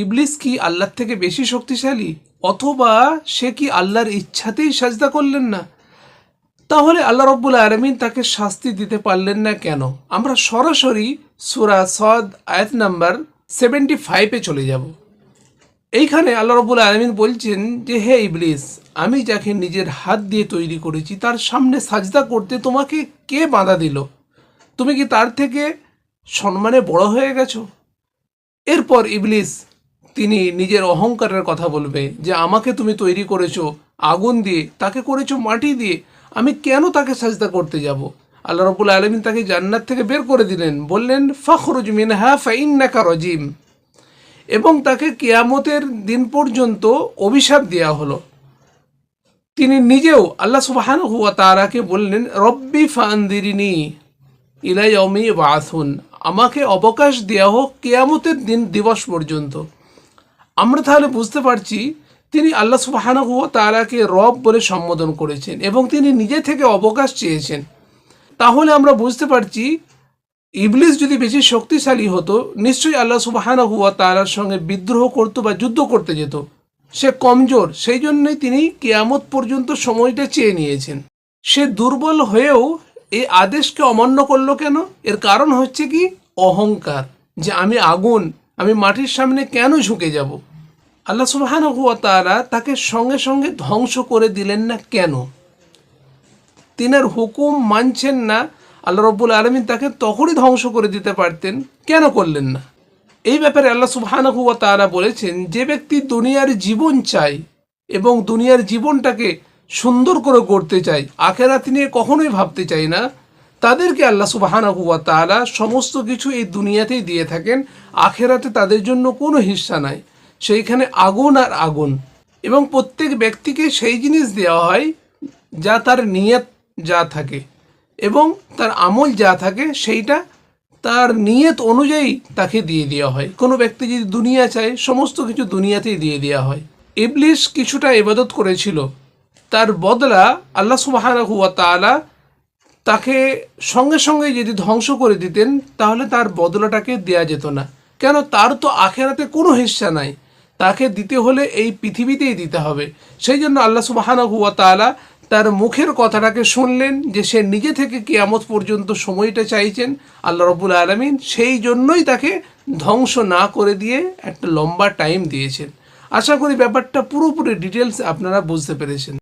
ইবলিস কি আল্লাহর থেকে বেশি শক্তিশালী? অথবা সে কি আল্লাহর ইচ্ছাতেই সাজদা করলেন না? তাহলে আল্লাহ রব্বুল আলমিন তাকে শাস্তি দিতে পারলেন না কেন? আমরা সরাসরি সুরা সদ আয়াত নাম্বার সেভেন্টি ফাইভে চলে যাব। এইখানে আল্লাহ রব্বুল আলমিন বলছেন যে, হে ইবলিস, আমি যাকে নিজের হাত দিয়ে তৈরি করেছি, তার সামনে সাজদা করতে তোমাকে কে বাধা দিল? তুমি কি তার থেকে সম্মানে বড় হয়ে গেছো? এরপর ইবলিস তিনি নিজের অহংকারের কথা বলবে যে, আমাকে তুমি তৈরি করেছ আগুন দিয়ে, তাকে করেছ মাটি দিয়ে, আমি কেন তাকে সাজদা করতে যাব? আল্লাহ রবুল আলমিন তাকে জান্নাত থেকে বের করে দিলেন। বললেন, ফখরুজ মিনহা ফাইন্নাকা রজিম। এবং তাকে কেয়ামতের দিন পর্যন্ত অভিশাপ দেওয়া হলো। তিনি নিজেও আল্লাহ সুবাহান হুয়া তারাকে বললেন, রব্বি ফান্দিরিনী ইলাইয়মি বাথুন আমাকে অবকাশ দেওয়া হোক কেয়ামতের দিন দিবস পর্যন্ত। আমরা তাহলে বুঝতে পারছি তিনি আল্লাহ সুবাহানা হুয়া তারাকে রব বলে সম্বোধন করেছেন এবং তিনি নিজে থেকে অবকাশ চেয়েছেন। তাহলে আমরা বুঝতে পারছি ইবলিস যদি বেশি শক্তিশালী হতো, নিশ্চয়ই আল্লাহ সুবাহানা হুয়া তারার সঙ্গে বিদ্রোহ করতো বা যুদ্ধ করতে যেত। সে কমজোর সেই জন্যই তিনি কেয়ামত পর্যন্ত সময়টা চেয়ে নিয়েছেন। সে দুর্বল হয়েও এই আদেশকে অমান্য করল কেন? এর কারণ হচ্ছে কি? অহংকার, যে আমি আগুন আমি মাটির সামনে কেন ঝুঁকে যাব? আল্লাহ সুবাহান তারা তাকে সঙ্গে সঙ্গে ধ্বংস করে দিলেন না কেন? তিনার হুকুম মানছেন না, আল্লাহ রব্বুল আলমিন তাকে তখনই ধ্বংস করে দিতে পারতেন, কেন করলেন না? এই ব্যাপারে আল্লাহ সুবহানাহু ওয়া তাআলা বলেছেন, যে ব্যক্তি দুনিয়ার জীবন চায় এবং দুনিয়ার জীবনটাকে সুন্দর করে করতে চায়, আখেরাত নিয়ে কখনোই ভাবতে চায় না তাদেরকে আল্লাহ সুবহানাহু ওয়া তাআলা সমস্ত কিছু এই দুনিয়াতেই দিয়ে থাকেন, আখেরাতে তাদের জন্য কোনো হিস্সা নাই। সেইখানে আগুন আর আগুন। এবং প্রত্যেক ব্যক্তিকে সেই জিনিস দেওয়া হয় যা তার নিয়ত যা থাকে। এবং তার আমল যা থাকে সেইটা তার নিয়ত অনুযায়ী তাকে দিয়ে দেওয়া হয়। কোনো ব্যক্তি যদি দুনিয়া চায়, সমস্ত কিছু দুনিয়াতেই দিয়ে দেওয়া হয়। ইবলিশ কিছুটা ইবাদত করেছিল। তার বদলা আল্লাহ সুবাহানা হুয়া তালা তাকে সঙ্গে সঙ্গে যদি ধ্বংস করে দিতেন, তাহলে তার বদলাটাকে দেয়া যেত না। কেন? তার তো আখেরাতে কোনো হিস্সা নাই। তাকে দিতে হলে এই পৃথিবীতেই দিতে হবে। সেই জন্য আল্লাহ সুবাহানা হুয়া তালা তার মুখের কথাটাকে শুনলেন যে সে নিজে থেকে কিয়ামত পর্যন্ত সময়টা চাইছেন আল্লাহ রবুল আলমিন। সেই জন্যই তাকে ধ্বংস না করে দিয়ে একটা লম্বা টাইম দিয়েছেন। আশা করি ব্যাপারটা পুরোপুরি ডিটেলস আপনারা বুঝতে পেরেছেন।